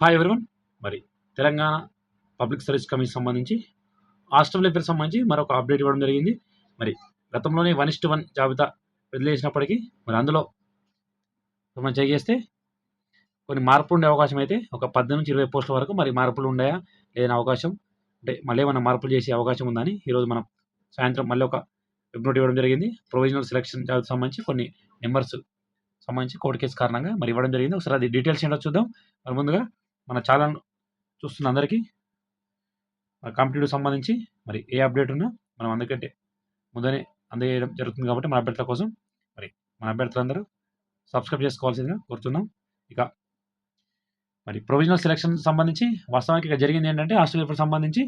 Hi everyone మరి Telangana public service commission సంబంధించి hostel welfare సంబంధించి మరొక అప్డేట్ ఇవ్వడం జరిగింది. మరి గతంలోనే వన్ ఇస్ట్ వన్ జాబితా వదిలేసినప్పటికీ మరి అందులో మనం చెక్ చేస్తే కొన్ని మార్పులు ఉండే అవకాశం అయితే ఒక పద్దెనిమిది నుంచి ఇరవై పోస్టుల వరకు మరి మార్పులు ఉన్నాయా లేని అవకాశం. అంటే మళ్ళీ ఏమైనా మార్పులు చేసే అవకాశం ఉందని ఈరోజు మనం సాయంత్రం మళ్ళీ ఒక వెబ్ ఇవ్వడం జరిగింది. ప్రొవిజనల్ సెలక్షన్ జాబితా సంబంధించి కొన్ని నెంబర్స్ సంబంధించి కోర్టు కేసు కారణంగా మరి ఇవ్వడం జరిగింది. ఒకసారి అది డీటెయిల్స్ ఏంటో చూద్దాం. మరి ముందుగా మన ఛానల్ చూస్తున్న అందరికీ కాంపిటేటివ్ సంబంధించి మరి ఏ అప్డేట్ ఉన్నా మనం అందుకంటే ముందనే అందజేయడం జరుగుతుంది కాబట్టి మన అభ్యర్థుల కోసం మరి మన అభ్యర్థులందరూ సబ్స్క్రైబ్ చేసుకోవాల్సిందిగా కోరుతున్నాం. ఇక మరి ప్రొవిజనల్ సెలక్షన్ సంబంధించి వాస్తవానికి ఇక జరిగింది ఏంటంటే ఆస్ట్రేలియా సంబంధించి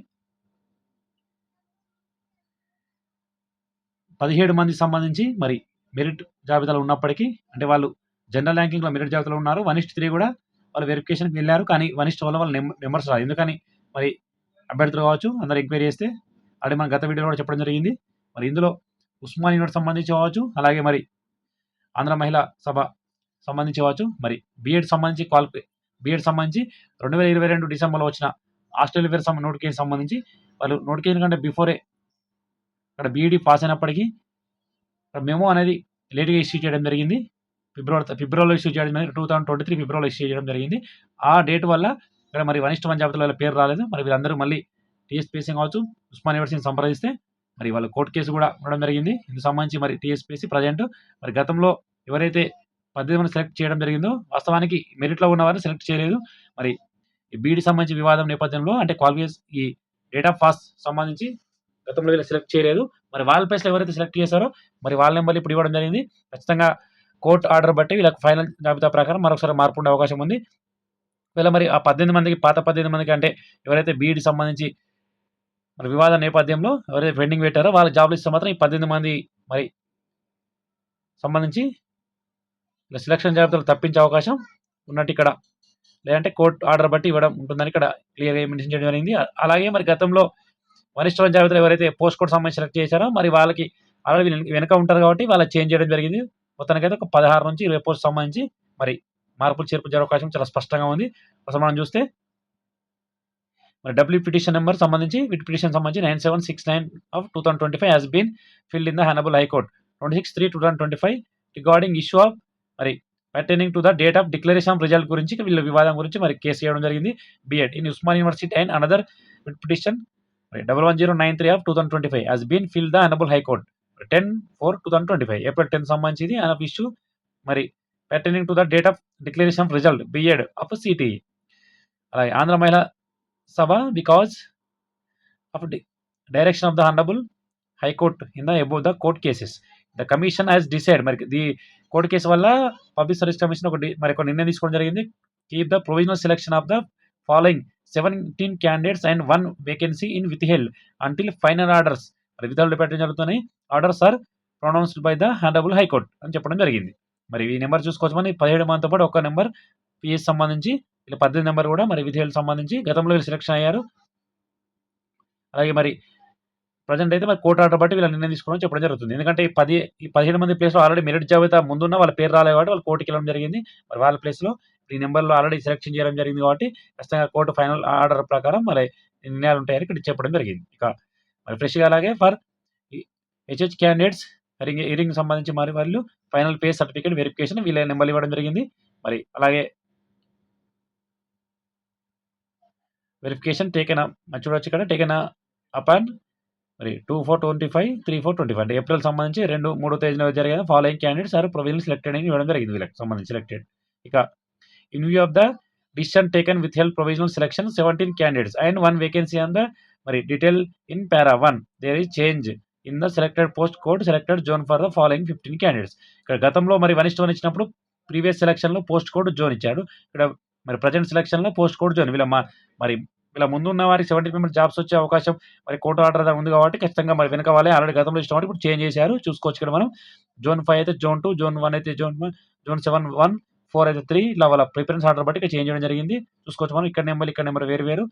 పదిహేడు మంది సంబంధించి మరి మెరిట్ జాబితాలో ఉన్నప్పటికీ అంటే వాళ్ళు జనరల్ ర్యాంకింగ్లో మెరిట్ జాబితాలో ఉన్నారు. వన్ ఇస్ట్ త్రీ కూడా వాళ్ళు వెరిఫికేషన్కి వెళ్ళారు. కానీ వన్ ఇస్ట్ వల్ల వాళ్ళ నెంబర్స్ రాదు ఎందుకని? మరి అభ్యర్థులు కావచ్చు అందరు ఎంక్వైరీ చేస్తే అలాగే మన గత వీడియోలో కూడా చెప్పడం జరిగింది. మరి ఇందులో ఉస్మాన్ యూనివర్సిటీ సంబంధించి కావచ్చు అలాగే మరి ఆంధ్ర మహిళా సభ సంబంధించి కావచ్చు మరి బీఎడ్ సంబంధించి క్వాలిఫై బీఎడ్ సంబంధించి రెండు వేల ఇరవై రెండు డిసెంబర్లో వచ్చిన హాస్టల్ వెల్ఫేర్ సంబంధ నోటిఫికేషన్ సంబంధించి వాళ్ళు నోటిఫికేషన్ కంటే బిఫోరే ఇక్కడ బీఈడీ పాస్ అయినప్పటికీ ఇక్కడ మెమో అనేది లేట్గా ఇష్యూ చేయడం జరిగింది. ఫిబ్రవరి ఫిబ్రవరిలో ఇష్యూ చేయడం జరిగింది. టూ థౌసండ్ ట్వంటీ త్రీ ఫిబ్రవరిలో ఇష్యూ చేయడం జరిగింది. ఆ డేట్ వల్ల ఇక్కడ మరి వన్ వన్ జాబితాలో వాళ్ళ పేరు రాలేదు. మరి వీళ్ళందరూ మళ్ళీ టీఎస్పీసీ కావచ్చు ఉస్మాన్ యూనివర్సిటీని సంప్రదిస్తే మరి వాళ్ళ కోర్టు కేసు కూడా ఉండడం జరిగింది. ఇందుకు సంబంధించి మరి టీఎస్పీసీ ప్రజెంట్ మరి గతంలో ఎవరైతే పద్దెనిమిది సెలెక్ట్ చేయడం జరిగిందో వాస్తవానికి మెరిట్లో ఉన్న వారిని సెలెక్ట్ చేయలేదు. మరి ఈ సంబంధించి వివాదం నేపథ్యంలో అంటే క్వాలిఫికేషన్ ఈ డేట్ ఆఫ్ పాస్ సంబంధించి గతంలో వీళ్ళు సెలెక్ట్ చేయలేదు. మరి వాళ్ళ ప్లేస్లో ఎవరైతే సెలెక్ట్ చేశారో మరి వాళ్ళ నెంబర్లు ఇప్పుడు ఇవ్వడం జరిగింది. ఖచ్చితంగా కోర్టు ఆర్డర్ బట్టి వీళ్ళకి ఫైనల్ జాబితా ప్రకారం మరొకసారి మార్పు ఉండే అవకాశం ఉంది. వీళ్ళ మరి ఆ పద్దెనిమిది మందికి పాత పద్దెనిమిది మందికి అంటే ఎవరైతే బీఈడి సంబంధించి మరి వివాద నేపథ్యంలో ఎవరైతే పెండింగ్ పెట్టారో వాళ్ళ జాబ్లు ఇస్తే మాత్రం ఈ పద్దెనిమిది మంది మరి సంబంధించి ఇలా సెలక్షన్ జాబితాలు తప్పించే అవకాశం ఉన్నట్టు ఇక్కడ లేదంటే కోర్టు ఆర్డర్ బట్టి ఇవ్వడం ఉంటుందని ఇక్కడ క్లియర్గా మెన్షన్ చేయడం జరిగింది. అలాగే మరి గతంలో వరిష్ట జాబితాలో ఎవరైతే పోస్ట్ కోడ్ సంబంధించి సెలెక్ట్ చేశారో మరి వాళ్ళకి ఆల్రెడీ వెనక ఉంటారు కాబట్టి వాళ్ళకి చేంజ్ చేయడం జరిగింది. మొత్తానికైతే ఒక పదహారు నుంచి ఇరవై పోస్ట్ సంబంధించి మరి మార్పులు చేర్పు జరిగే అవకాశం చాలా స్పష్టంగా ఉంది. అసలు మనం చూస్తే మరి డబ్ల్యూ పిటిషన్ నెంబర్ సంబంధించి విట్ పిటిషన్ సంబంధించి nine seven six nine of two thousand twenty five has been filed in the honourable high court twenty six three two thousand twenty five regarding issue of మరి attending to the date of declaration result గురించి వీళ్ళ వివాదం గురించి మరి case చేయడం జరిగింది. B Ed in Osmania university and another writ petition మరి double one zero nine three of two thousand twenty five has been fill the honourable high court ten four two thousand twenty five. April ten సంబంధించి of issue మరి pertaining to the date of declaration of result B Ed of city అలాగే Andhra Mahila Sabha because of direction of the honourable high court in the above the court cases the commission has decide మరి the court case వల్ల public service commission ఒకటి మరి ఒక నిర్ణయం తీసుకోవడం జరిగింది. Keep the provisional selection of the following seventeen candidates and one vacancy in withheld until final orders మరి విధాలు పెట్టడం జరుగుతున్నాయి. Orders are pronounced by the honourable high court అని చెప్పడం జరిగింది. మరి ఈ నెంబర్ చూసుకోవచ్చమని పదిహేడు మందితో పాటు ఒక నెంబర్. పిఎస్ సంబంధించి ఇలా పద్దెనిమిది నెంబర్ కూడా మరి విధేయులకు సంబంధించి గతంలో వీళ్ళు సెలెక్షన్ అయ్యారు. అలాగే మరి ప్రజెంట్ అయితే మరి కోర్టు ఆర్డర్ బట్టి వీళ్ళు నిర్ణయం తీసుకోవడం చెప్పడం జరుగుతుంది. ఎందుకంటే ఈ పది ఈ పదిహేడు మంది ప్లేస్లో ఆల్రెడీ మెరిట్ జాబితా ముందున్న వాళ్ళ పేరు రాలే కాబట్టి వాళ్ళు కోర్టుకి వెళ్ళడం జరిగింది. మరి వాళ్ళ ప్లేస్లో ఈ నెంబర్లో ఆల్రెడీ సెలెక్షన్ చేయడం జరిగింది కాబట్టి ఖచ్చితంగా కోర్టు ఫైనల్ ఆర్డర్ ప్రకారం మరి నిర్ణయాలు ఉంటాయని ఇక్కడ చెప్పడం జరిగింది. ఇక మరి ఫ్రెష్గా అలాగే ఫర్ హెచ్హెచ్ క్యాండిడేట్స్ రింగ్ ఇరింగ్ సంబంధించి మరి వాళ్ళు ఫైనల్ పే సర్టిఫికేట్ వెరిఫికేషన్ వీళ్ళ నెంబర్లు ఇవ్వడం జరిగింది. మరి అలాగే వెరిఫికేషన్ టేకెన్ చూడొచ్చు ఇక్కడ టేకెన్ అపాన్ మరి two four twenty five three four twenty five April సంబంధించి రెండు మూడో తేదీన జరిగిన following candidates are provision selected అని ఇవ్వడం జరిగింది వీళ్ళకి సంబంధించి సెలెక్టెడ్ ఇక in view of the decision taken with help provisional selection seventeen candidates and one vacancy on the మరి detail in para one there is change in the selected post code selected zone for the following fifteen candidates ఇక్కడ గతంలో మరి one ఇష్టం ఇచ్చినప్పుడు previous సెలక్షన్లో post code zone ఇచ్చాడు. ఇక్కడ మరి ప్రజెంట్ సెలక్షన్లో పోస్ట్ కోడ్ జోన్ వీళ్ళ మరి ఇలా ముందు ఉన్న వారికి సెవెంటీ మెంబర్ జాబ్స్ వచ్చే అవకాశం మరి కోర్టు ఆర్డర్ ఉంది కాబట్టి ఖచ్చితంగా మరి వెనక వాళ్ళే ఆల్రెడీ గతంలో ఇష్టం ఇప్పుడు చేంజ్ చేశారు. చూసుకోవచ్చు ఇక్కడ మనం. జోన్ ఫైవ్ అయితే జోన్ టూ జోన్ వన్ అయితే zone zone seven one four అయితే త్రీ ఇలా వాళ్ళ ప్రిఫరెన్స్ ఆర్డర్ బట్టి ఇక్కడ చేంజ్ చేయడం జరిగింది. చూసుకోవచ్చు మనం. ఇక్కడ నెంబర్ ఇక్కడ నెంబర్ వేరు వేరు.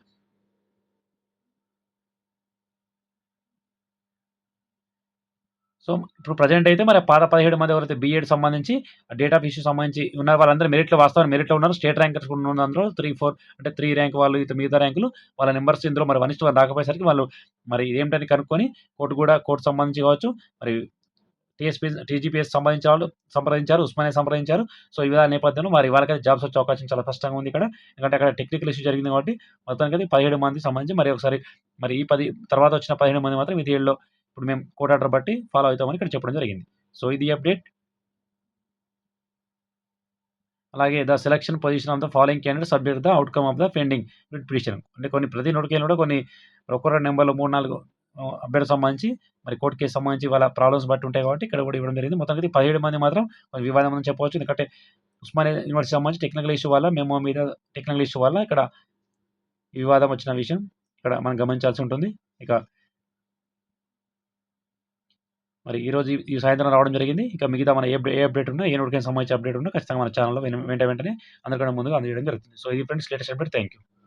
సో ఇప్పుడు ప్రజెంట్ అయితే మరి పాత పదిహేడు మంది ఎవరైతే బీఎడ్ సంబంధించి డేట్ ఆఫ్ ఇష్యూ సంబంధించి ఉన్న వాళ్ళందరూ మెరిట్లో వాస్తవం మెరిట్లో ఉన్నారు. స్టేట్ ర్యాంకర్స్ కూడా ఉన్న అందులో త్రీ ఫోర్ అంటే త్రీ ర్యాంక్ వాళ్ళు ఇతర మిగతా ర్యాంకులు వాళ్ళ నెంబర్స్ ఇందులో మరి వన్ ఇస్ట్ రాకపోయేసరికి వాళ్ళు మరి ఏమిటని కనుక్కొని కోర్టు కూడా కోర్టు సంబంధించి కావచ్చు మరి టీఎస్పీ టీజీపీఎస్ సంబంధించిన వాళ్ళు సంప్రదించారు ఉస్మానియా సంప్రదించారు. సో ఈ విధాల నేపథ్యంలో మరి వాళ్ళకైతే జాబ్స్ వచ్చే అవకాశం చాలా స్పష్టంగా ఉంది ఇక్కడ. ఎందుకంటే అక్కడ టెక్నికల్ ఇష్యూ జరిగింది కాబట్టి మొత్తానికి అయితే పదిహేడు మంది సంబంధించి మరి ఒకసారి మరి ఈ పది తర్వాత వచ్చిన పదిహేడు మంది మాత్రం ఈ ఏళ్ళలో ఇప్పుడు మేము కోర్ట్ ఆర్డర్ బట్టి ఫాలో అవుతామని ఇక్కడ చెప్పడం జరిగింది. సో ఇది అప్డేట్ అలాగే the selection position of the following candidate subject the outcome of the pending petition అంటే కొన్ని ప్రతి నోటికేషన్ కూడా కొన్ని ఒక్కొక్క నెంబర్లు మూడు నాలుగు అభ్యర్థి సంబంధించి మరి కోర్టు కేసు సంబంధించి వాళ్ళ ప్రాబ్లమ్స్ బట్టి ఉంటాయి కాబట్టి ఇక్కడ కూడా ఇవ్వడం జరిగింది. మొత్తానికి పదిహేడు మంది మాత్రం వివాదం అని చెప్పవచ్చు. ఎందుకంటే ఉస్మానియా యూనివర్సిటీ సంబంధించి టెక్నికల్ ఇష్యూ వల్ల మేము మీద టెక్నికల్ ఇష్యూ వల్ల ఇక్కడ వివాదం వచ్చిన విషయం ఇక్కడ మనం గమనించాల్సి ఉంటుంది. ఇక మరి ఈరోజు ఈ- ఈ సాయంత్రం రావడం జరిగింది. ఇక మిగతా మన ఏ ఏ అప్డేట్ ఉన్నా ఏ నోటికి సంబంధించి అప్డేట్ ఉన్నా ఖచ్చితంగా మన ఛానల్లో వెంట వెంటనే అందరికన్నా ముందుగా అందజేయడం జరుగుతుంది. సో ఇది friends latest update. Thank you